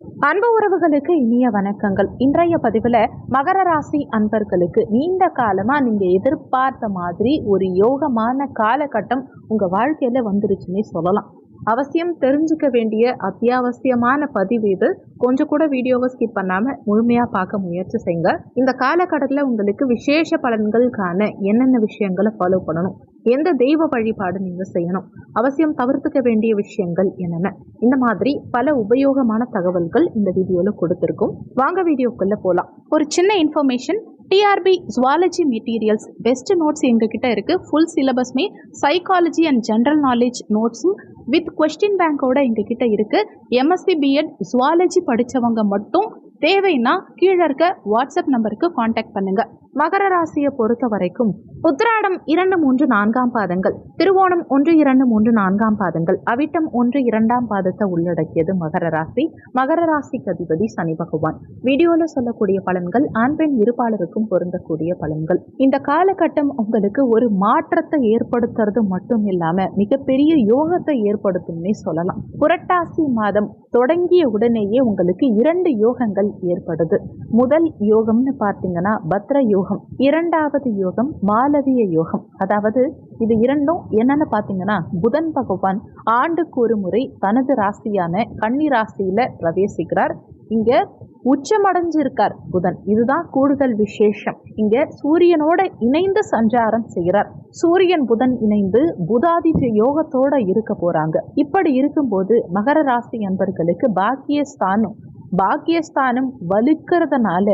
அன்பு உறவுகளுக்கு இனிய வணக்கங்கள். இன்றைய பதிவில் மகர ராசி அன்பர்களுக்கு நீண்ட காலமாக நீங்கள் எதிர்பார்த்த மாதிரி ஒரு யோகமான காலகட்டம் உங்கள் வாழ்க்கையில் வந்துருச்சுன்னே சொல்லலாம். அவசியம் தெரிஞ்சுக்க வேண்டிய அத்தியாவசியமான பதிவு இது. கொஞ்சம் கூட வீடியோவை ஸ்கிப் பண்ணாமல் முழுமையாக பார்க்க முயற்சி செய்யுங்க. இந்த காலகட்டத்தில் உங்களுக்கு விசேஷ பலன்கள் காண என்னென்ன விஷயங்களை ஃபாலோ பண்ணணும்? எந்த தெய்வ வழிபாடு நீங்கள் செய்யணும்? அவசியம் தவிர்த்துக்க வேண்டிய விஷயங்கள் என்னென்ன? இந்த மாதிரி பல உபயோகமான தகவல்கள் இந்த வீடியோவில் கொடுத்துருக்கோம். வாங்க வீடியோக்குள்ளே போகலாம் ஒரு சின்ன information TRB zoology materials best notes எங்ககிட்ட இருக்குது ஃபுல் சிலபஸ்மே சைக்காலஜி அண்ட் ஜென்ரல் நாலேஜ் நோட்ஸும் வித் கொஸ்டின் பேங்கோட எங்ககிட்ட இருக்குது எம்எஸ்சி பிஎட் ஜுவாலஜி படித்தவங்க மட்டும் தேவைன்னா கீழே இருக்க வாட்ஸ்அப் நம்பருக்கு காண்டாக்ட் பண்ணுங்க. மகர ராசியை பொறுத்த வரைக்கும் உத்திராடம் இரண்டு மூன்று நான்காம் பாதங்கள் திருவோணம் ஒன்று இரண்டு மூன்று நான்காம் பாதங்கள் அவிட்டம் ஒன்று இரண்டாம் பாதத்தை உள்ளடக்கியது மகர ராசி. மகர ராசிக்கு அதிபதி சனி பகவான். வீடியோல சொல்லக்கூடிய பலன்கள் ஆண் பெண் இருப்பாளருக்கும் பொருந்தக்கூடிய பலன்கள். இந்த காலகட்டம் உங்களுக்கு ஒரு மாற்றத்தை ஏற்படுத்துறது மட்டும் இல்லாம மிகப்பெரிய யோகத்தை ஏற்படுத்தும்னே சொல்லலாம். புரட்டாசி மாதம் தொடங்கிய உடனேயே உங்களுக்கு இரண்டு யோகங்கள் ஏற்படுது. முதல் யோகம்னு பார்த்தீங்கன்னா பத்ர யோகம் இரண்டாவது யோகம் மாலவிய யோகம். அதாவது இது இரண்டும் என்னன்னு பார்த்தீங்கன்னா புதன் பகவான் ஆண்டுக்கு ஒரு முறை தனது ராசியான கன்னி ராசியில பிரவேசிக்கிறார். இங்க உச்சமடைஞ்சிருக்கார் புதன். இதுதான் கூடுதல் விசேஷம். இங்க சூரியனோட இணைந்து சஞ்சாரம் செய்கிறார். சூரியன் புதன் இணைந்து புதாதித்ய யோகத்தோட இருக்க போறாங்க. இப்படி இருக்கும்போது மகர ராசி நண்பர்களுக்கு பாக்கியஸ்தானம் பாக்கியஸ்தானம் வலுக்கிறதுனால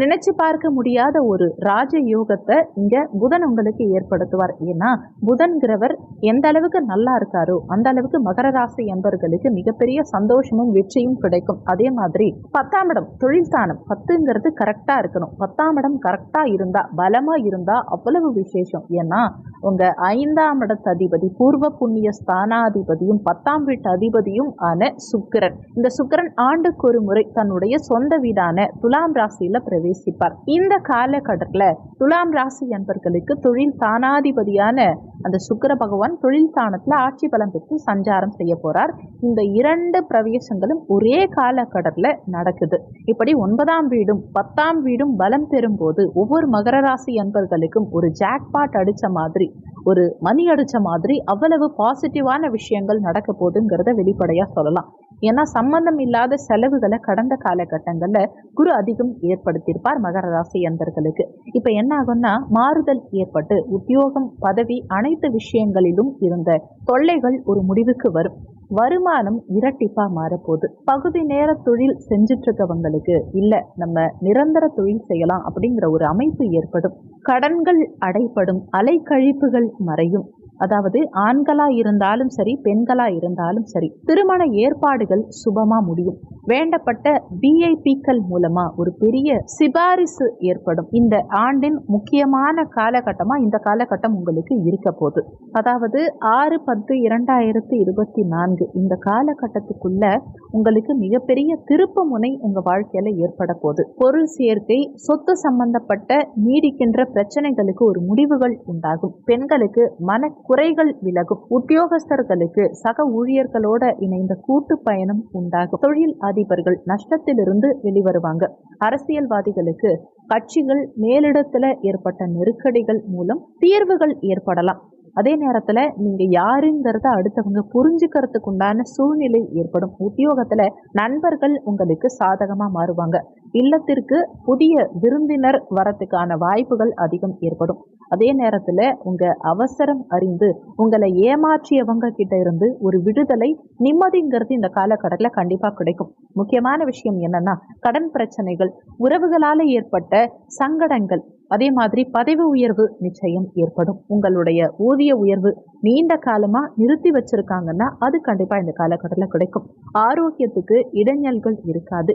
நினைச்சு பார்க்க முடியாத ஒரு ராஜ யோகத்தை இங்க புதன் உங்களுக்கு ஏற்படுத்துவார். ஏன்னா புதன்கிறவர் எந்த அளவுக்கு நல்லா இருக்காரோ அந்த அளவுக்கு மகர ராசி என்பவர்களுக்கு மிகப்பெரிய சந்தோஷமும் வெற்றியும் கிடைக்கும். அதே மாதிரி பத்தாம் இடம் தொழில் ஸ்தானம் பத்துங்கிறது கரெக்டா இருக்கணும். பத்தாம் இடம் கரெக்டா இருந்தா பலமா இருந்தா அவ்வளவு விசேஷம். ஏன்னா உங்க ஐந்தாம் இடத்து அதிபதி பூர்வ புண்ணிய ஸ்தானாதிபதியும் பத்தாம் வீட்டு அதிபதியும் ஆன சுக்கிரன். இந்த சுக்கிரன் ஆண்டுக்கு ஒரு முறை தன்னுடைய சொந்த வீடான துலாம் ராசியில பிரவேசிப்பார் இந்த காலகட்டத்தில் துலாம் ராசி என்பர்களுக்கு தொழில் தானாதிபதியான அந்த சுக்கர பகவான் தொழில் தானத்தில் ஆட்சி பலம் பெற்று சஞ்சாரம் செய்ய போறார். இந்த இரண்டு பிரவேசங்களும் ஒரே காலகட்டத்தில் நடக்குது. இப்படி ஒன்பதாம் வீடும் பத்தாம் வீடும் பலம் பெறும் போது ஒவ்வொரு மகர ராசி அன்பர்களுக்கும் ஒரு ஜாக்பாட் அடிச்ச மாதிரி ஒரு மணி அடிச்ச மாதிரி அவ்வளவு பாசிட்டிவான விஷயங்கள் நடக்க போகுதுங்கிறத வெளிப்படையா சொல்லலாம். ஏன்னா சம்பந்தம் இல்லாத செலவுகளை கடந்த காலகட்டங்களில் குரு அதிகம் ஏற்படுத்தியிருப்பார் மகர ராசி அன்பர்களுக்கு. இப்போ என்ன ஆகும்னா மாறுதல் ஏற்பட்டு உத்தியோகம் பதவி அனைத்து விஷயங்களிலும் இருந்த தொல்லைகள் ஒரு முடிவுக்கு வரும். வருமானம் இரட்டிப்பா மாறப்போகுது. பகுதி நேர தொழில் செஞ்சுட்டு இருக்கவங்களுக்கு இல்ல நம்ம நிரந்தர தொழில் செய்யலாம் அப்படிங்கிற ஒரு அமைப்பு ஏற்படும். கடன்கள் அடைப்படும் அலைக்கழிப்புகள் மறையும். அதாவது ஆண்களா இருந்தாலும் சரி பெண்களா இருந்தாலும் சரி திருமண ஏற்பாடுகள் சுபமா முடியும். வேண்டப்பட்ட விஐபிக்கள் மூலமா ஒரு பெரிய சிபாரிசு ஏற்படும். இந்த ஆண்டின் முக்கியமான காலகட்டமா இந்த காலகட்டம் உங்களுக்கு இருக்க போகுது. அதாவது ஆறு பத்து இரண்டாயிரத்தி இருபத்தி நான்கு இந்த காலகட்டத்துக்குள்ள உங்களுக்கு மிகப்பெரிய திருப்பு முனை உங்க வாழ்க்கையில ஏற்பட போகுது. பொருள் சேர்க்கை சொத்து சம்பந்தப்பட்ட நீடிக்கின்ற பிரச்சனைகளுக்கு ஒரு முடிவுகள் உண்டாகும். பெண்களுக்கு மன குறைகள் விலகும். உத்தியோகஸ்தர்களுக்கு சக ஊழியர்களோட இணைந்த கூட்டு பயணம் உண்டாகும். தொழில் அதிபர்கள் நஷ்டத்திலிருந்து வெளிவருவாங்க. அரசியல்வாதிகளுக்கு கட்சிகள் மேலிடத்துல ஏற்பட்ட நெருக்கடிகள் மூலம் தீர்வுகள் ஏற்படலாம். அதே நேரத்தில் நீங்கள் யாருங்கிறத அடுத்தவங்க புரிஞ்சுக்கிறதுக்கு உண்டான சூழ்நிலை ஏற்படும். உத்தியோகத்தில் நண்பர்கள் உங்களுக்கு சாதகமாக மாறுவாங்க. இல்லத்திற்கு புதிய விருந்தினர் வரத்துக்கான வாய்ப்புகள் அதிகம் ஏற்படும். அதே நேரத்தில் உங்கள் அவசரம் அறிந்து உங்களை ஏமாற்றியவங்க கிட்ட இருந்து ஒரு விடுதலை நிம்மதிங்கிறது இந்த காலகட்டத்தில் கண்டிப்பாக கிடைக்கும். முக்கியமான விஷயம் என்னன்னா கடன் பிரச்சனைகள் உறவுகளால் ஏற்பட்ட சங்கடங்கள் அதே மாதிரி பதவி உயர்வு நிச்சயம் ஏற்படும். உங்களுடைய ஊதிய உயர்வு நீண்ட காலமா நிறுத்தி வச்சிருக்காங்கன்னா அது கண்டிப்பா இந்த காலகட்டத்தில் கிடைக்கும். ஆரோக்கியத்துக்கு இடைஞ்சல்கள் இருக்காது.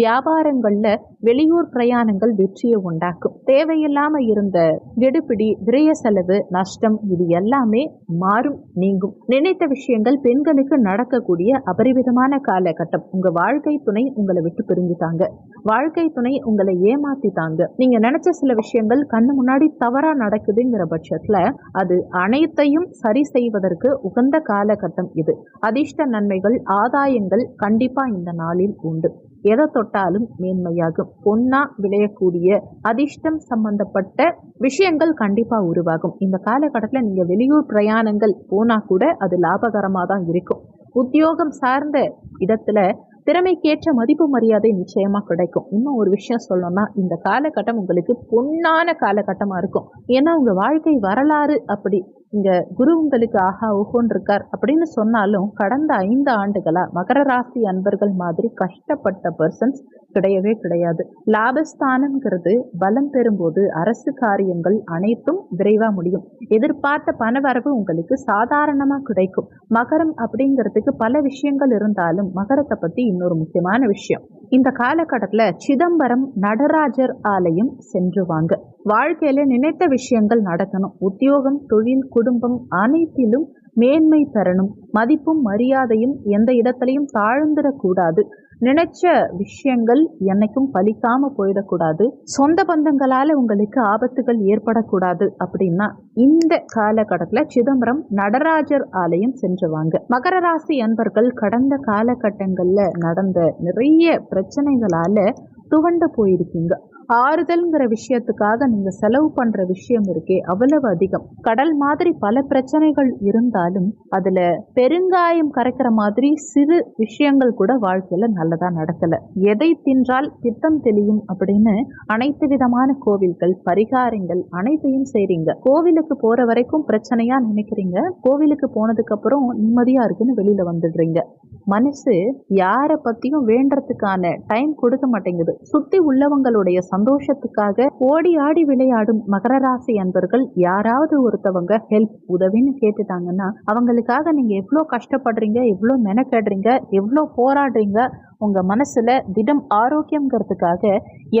வியாபாரங்கள்ல வெளியூர் பிரயாணங்கள் வெற்றியை உண்டாக்கும். தேவையில்லாம இருந்த கெடுபிடி விரய செலவு நஷ்டம் இது எல்லாமே மாறும் நீங்கும். நினைத்த விஷயங்கள் பெண்களுக்கு நடக்கக்கூடிய அபரிவிதமான காலகட்டம். உங்க வாழ்க்கை துணை உங்களை விட்டு பிரிஞ்சுட்டாங்க. வாழ்க்கை துணை உங்களை ஏமாத்திட்டாங்க. நீங்க நினைச்ச சில விஷயங்கள் கண்ணு முன்னாடி தவறா நடக்குதுங்கிற பட்சத்துல அது அனைத்தையும் சரி சரி செய்வதற்கு உகந்த காலகட்டம் இது. அதிர்ஷ்ட நன்மைகள் ஆதாயங்கள் கண்டிப்பா இந்த நாளில் உண்டு. எதை தொட்டாலும் மேன்மையாகும். பொன்னா விளையக்கூடிய அதிர்ஷ்டம் சம்பந்தப்பட்ட விஷயங்கள் கண்டிப்பா உருவாகும். இந்த காலகட்டத்தில் நீங்க வெளியூர் பிரயாணங்கள் போனா கூட அது லாபகரமாக தான் இருக்கும். உத்தியோகம் சார்ந்த இடத்துல திறமைக்கேற்ற மதிப்பு மரியாதை நிச்சயமா கிடைக்கும். இன்னும் ஒரு விஷயம் சொல்லணும்னா இந்த காலகட்டம் உங்களுக்கு பொன்னான காலகட்டமா இருக்கும். ஏன்னா உங்க வாழ்க்கை வரலாறு அப்படி இங்க குரு உங்களுக்கு ஆஹா ஓஹோன்னு இருக்கார் அப்படின்னு சொன்னாலும் கடந்த ஐந்து ஆண்டுகளா மகர ராசி அன்பர்கள் மாதிரி கஷ்டப்பட்ட பர்சன்ஸ் கிடையவே கிடையாது. லாபஸ்தானம்ங்கிறது பலம் பெறும்போது அரசு காரியங்கள் அனைத்தும் விரைவா முடியும். எதிர்பார்த்த பணவரவு உங்களுக்கு சாதாரணமா கிடைக்கும். மகரம் அப்படிங்கிறதுக்கு பல விஷயங்கள் இருந்தாலும் மகரத்தை பத்தி இன்னொரு முக்கியமான விஷயம். இந்த காலகட்டத்துல சிதம்பரம் நடராஜர் ஆலயம் சென்று வாங்க வாழ்க்கையில நினைத்த விஷயங்கள் நடக்கணும். உத்தியோகம் தொழில் குடும்பம் அனைத்திலும் மேன்மை பெறணும். மதிப்பும் மரியாதையும் எந்த இடத்துலையும் தாழ்ந்துடக்கூடாது. நினைச்ச விஷயங்கள் என்னைக்கும் பலிக்காம போயிடக்கூடாது. சொந்த பந்தங்களால உங்களுக்கு ஆபத்துகள் ஏற்படக்கூடாது அப்படின்னா இந்த காலகட்டத்தில் சிதம்பரம் நடராஜர் ஆலயம் சென்றுவாங்க. மகர ராசி அன்பர்கள் கடந்த காலகட்டங்களில் நடந்த நிறைய பிரச்சனைகளால துவண்டு போயிருக்கீங்க. ஆறுதல்ங்கிற விஷயத்துக்காக நீங்க செலவு பண்ற விஷயம் இருக்கே அவ்வளவு அதிகம். கடல் மாதிரி பல பிரச்சனைகள் இருந்தாலும் அதுல பெருங்காயம் கரைக்கிற மாதிரி சிறு விஷயங்கள் கூட வாழ்க்கையில நல்லதா நடக்கல. எதை தின்றால் பித்தம் தெளியும் அப்படின்னு அனைத்து விதமான கோவில்கள் பரிகாரங்கள் அனைத்தையும் செய்றீங்க. கோவிலுக்கு போற வரைக்கும் பிரச்சனையா நினைக்கிறீங்க? கோவிலுக்கு போனதுக்கு அப்புறம் நிம்மதியா இருக்குன்னு வெளியில வந்துடுறீங்க. மனசு யாரை பத்தியும் வேண்டறதுக்கான டைம் கொடுக்க மாட்டேங்குது. சுத்தி உள்ளவங்களுடைய சந்தோஷத்துக்காக ஓடி ஆடி விளையாடும் மகர ராசி அன்பர்கள் யாராவது ஒருத்தவங்க ஹெல்ப் உதவின்னு கேட்டுட்டாங்கன்னா அவங்களுக்காக நீங்க எவ்வளோ கஷ்டப்படுறீங்க எவ்வளோ மெனக்கடுறீங்க எவ்வளோ போராடுறீங்க உங்க மனசுல திடம் ஆரோக்கியங்கிறதுக்காக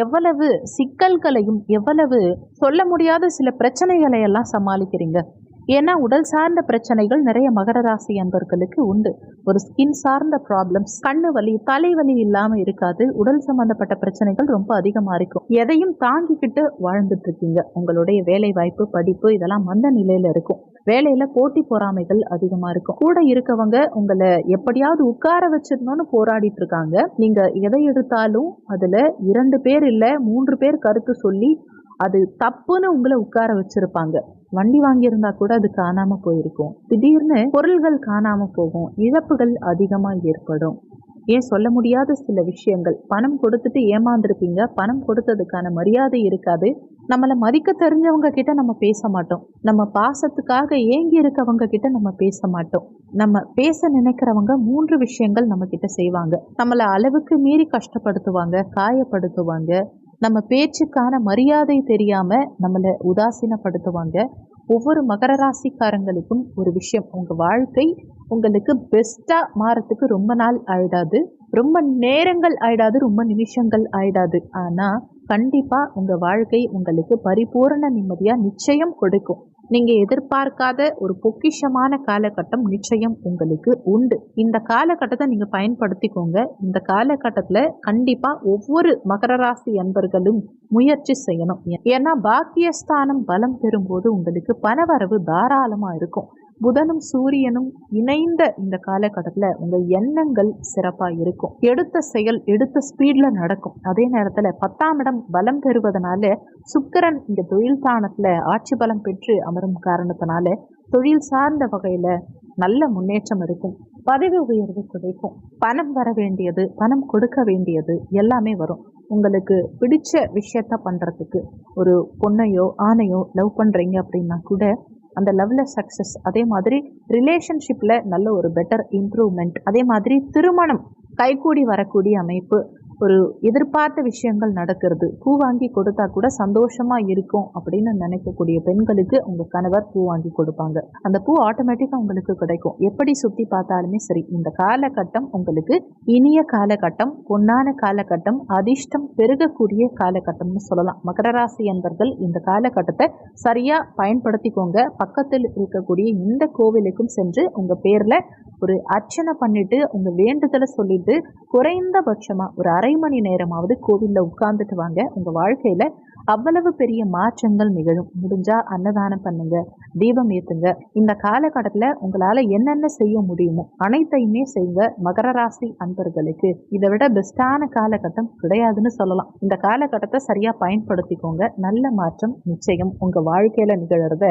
எவ்வளவு சிக்கல்களையும் எவ்வளவு சொல்ல முடியாத சில பிரச்சனைகளை எல்லாம் சமாளிக்கிறீங்க. ஏன்னா உடல் சார்ந்த பிரச்சனைகள் நிறைய மகர ராசி அன்பர்களுக்கு உண்டு. ஒரு ஸ்கின் சார்ந்த ப்ராப்ளம்ஸ் கண்ணு வலி தலைவலி இல்லாமல் இருக்காது. உடல் சம்பந்தப்பட்ட பிரச்சனைகள் ரொம்ப அதிகமாக இருக்கும். எதையும் தாங்கிக்கிட்டு வாழ்ந்துட்டு இருக்கீங்க. உங்களுடைய வேலை வாய்ப்பு படிப்பு இதெல்லாம் மந்த நிலையில இருக்கும். வேலையில போட்டி பொறாமைகள் அதிகமா இருக்கும். கூட இருக்கவங்க உங்களை எப்படியாவது உட்கார வச்சிடணும்னு போராடிட்டு இருக்காங்க. நீங்க எதை எடுத்தாலும் அதுல இரண்டு பேர் இல்ல மூன்று பேர் கருத்து சொல்லி அது தப்புன்னு உங்களை உட்கார வச்சிருப்பாங்க. வண்டி வாங்கியிருந்தா கூட அது காணாம போயிருக்கும். திடீர்னு பொருள்கள் காணாம போகும். இழப்புகள் அதிகமா ஏற்படும். ஏன் சொல்ல முடியாத சில விஷயங்கள். பணம் கொடுத்துட்டு ஏமாந்துருப்பீங்க. பணம் கொடுத்ததுக்கான மரியாதை இருக்காது. நம்மளை மதிக்க தெரிஞ்சவங்க கிட்ட நம்ம பேச மாட்டோம். நம்ம பாசத்துக்காக ஏங்கி இருக்கவங்க கிட்ட நம்ம பேச மாட்டோம். நம்ம பேச நினைக்கிறவங்க மூன்று விஷயங்கள் நம்ம கிட்ட செய்வாங்க. நம்மளை அளவுக்கு மீறி கஷ்டப்படுத்துவாங்க காயப்படுத்துவாங்க. நம்ம பேச்சுக்கான மரியாதை தெரியாம நம்மளை உதாசீனப்படுத்துவாங்க. ஒவ்வொரு மகர ராசிக்காரங்களுக்கும் ஒரு விஷயம். உங்க வாழ்க்கை உங்களுக்கு பெஸ்டா மாறத்துக்கு ரொம்ப நாள் ஆயிடாது. ரொம்ப நேரங்கள் ஆயிடாது ரொம்ப நிமிஷங்கள் ஆயிடாது. ஆனா கண்டிப்பா உங்க வாழ்க்கை உங்களுக்கு பரிபூரண நிம்மதியா நிச்சயம் கொடுக்கும். நீங்க எதிர்பார்க்காத ஒரு பொக்கிஷமான காலகட்டம் நிச்சயம் உங்களுக்கு உண்டு. இந்த காலகட்டத்தை நீங்க பயன்படுத்திக்கோங்க. இந்த காலகட்டத்துல கண்டிப்பா ஒவ்வொரு மகர ராசி அன்பர்களும் முயற்சி செய்யணும். ஏன்னா பாக்கியஸ்தானம் பலம் பெறும்போது உங்களுக்கு பணவரவு தாராளமா இருக்கும். புதனும் சூரியனும் இணைந்த இந்த காலகட்டத்தில் உங்கள் எண்ணங்கள் சிறப்பாக இருக்கும். எடுத்த செயல் எடுத்த ஸ்பீடில் நடக்கும். அதே நேரத்தில் பத்தாம் இடம் பலம் பெறுவதனால சுக்கிரன் இந்த தொழில் தானத்தில் ஆட்சி பலம் பெற்று அமரும் காரணத்தினால தொழில் சார்ந்த வகையில் நல்ல முன்னேற்றம் இருக்கும். பதவி உயர்வு கிடைக்கும் பணம் வர வேண்டியது பணம் கொடுக்க வேண்டியது எல்லாமே வரும். உங்களுக்கு பிடிச்ச விஷயத்த பண்ணுறதுக்கு ஒரு பொண்ணையோ ஆணையோ லவ் பண்ணுறீங்க அப்படின்னா கூட அந்த லெவலில் சக்ஸஸ் அதே மாதிரி ரிலேஷன்ஷிப்பில் நல்ல ஒரு பெட்டர் இம்ப்ரூவ்மெண்ட் அதே மாதிரி திருமணம் கைகூடி வரக்கூடிய அமைப்பு ஒரு எதிர்பார்த்த விஷயங்கள் நடக்கிறது. பூ வாங்கி கொடுத்தா கூட சந்தோஷமா இருக்கும் அப்படின்னு நினைக்கக்கூடிய பெண்களுக்கு உங்க கணவர் பூ வாங்கி கொடுப்பாங்க. அந்த பூ ஆட்டோமேட்டிக்கா உங்களுக்கு கிடைக்கும். எப்படி சுத்தி பார்த்தாலுமே சரி இந்த காலகட்டம் உங்களுக்கு இனிய காலகட்டம் பொன்னான காலகட்டம் அதிர்ஷ்டம் பெருகக்கூடிய காலகட்டம்னு சொல்லலாம். மகர ராசி என்பர்கள் இந்த காலகட்டத்தை சரியா பயன்படுத்திக்கோங்க. பக்கத்தில் இருக்கக்கூடிய இந்த கோவிலுக்கும் சென்று உங்க பேர்ல ஒரு அர்ச்சனை பண்ணிட்டு உங்க வேண்டுதலை சொல்லிட்டு குறைந்தபட்சமா ஒரு அரை மணி நேரமாவது கோவிலில் உட்கார்ந்துட்டு வாங்க. உங்கள் வாழ்க்கையில் அவ்வளவு பெரிய மாற்றங்கள் நிகழும். முடிஞ்சால் அன்னதானம் பண்ணுங்க தீபம் ஏற்றுங்க இந்த காலகட்டத்தில் உங்களால் என்னென்ன செய்ய முடியுமோ அனைத்தையுமே செய்யுங்க. மகர ராசி அன்பர்களுக்கு இதை விட பெஸ்டான காலகட்டம் கிடையாதுன்னு சொல்லலாம். இந்த காலகட்டத்தை சரியாக பயன்படுத்திக்கோங்க. நல்ல மாற்றம் நிச்சயம் உங்கள் வாழ்க்கையில் நிகழறத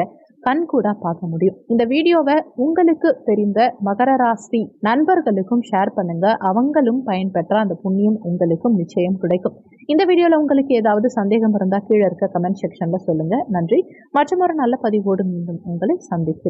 கண்கூடா பார்க்க முடியும். இந்த வீடியோவை உங்களுக்கு தெரிந்த மகர ராசி நண்பர்களுக்கும் ஷேர் பண்ணுங்க. அவங்களும் பயன்பெற்ற அந்த புண்ணியம் உங்களுக்கும் நிச்சயம் கிடைக்கும். இந்த வீடியோவில் உங்களுக்கு ஏதாவது சந்தேகம் இருந்தால் கீழே இருக்க கமெண்ட் செக்ஷனில் சொல்லுங்க. நன்றி. மற்றும் ஒரு நல்ல பதிவோடு மீண்டும் உங்களை சந்திக்கிறேன்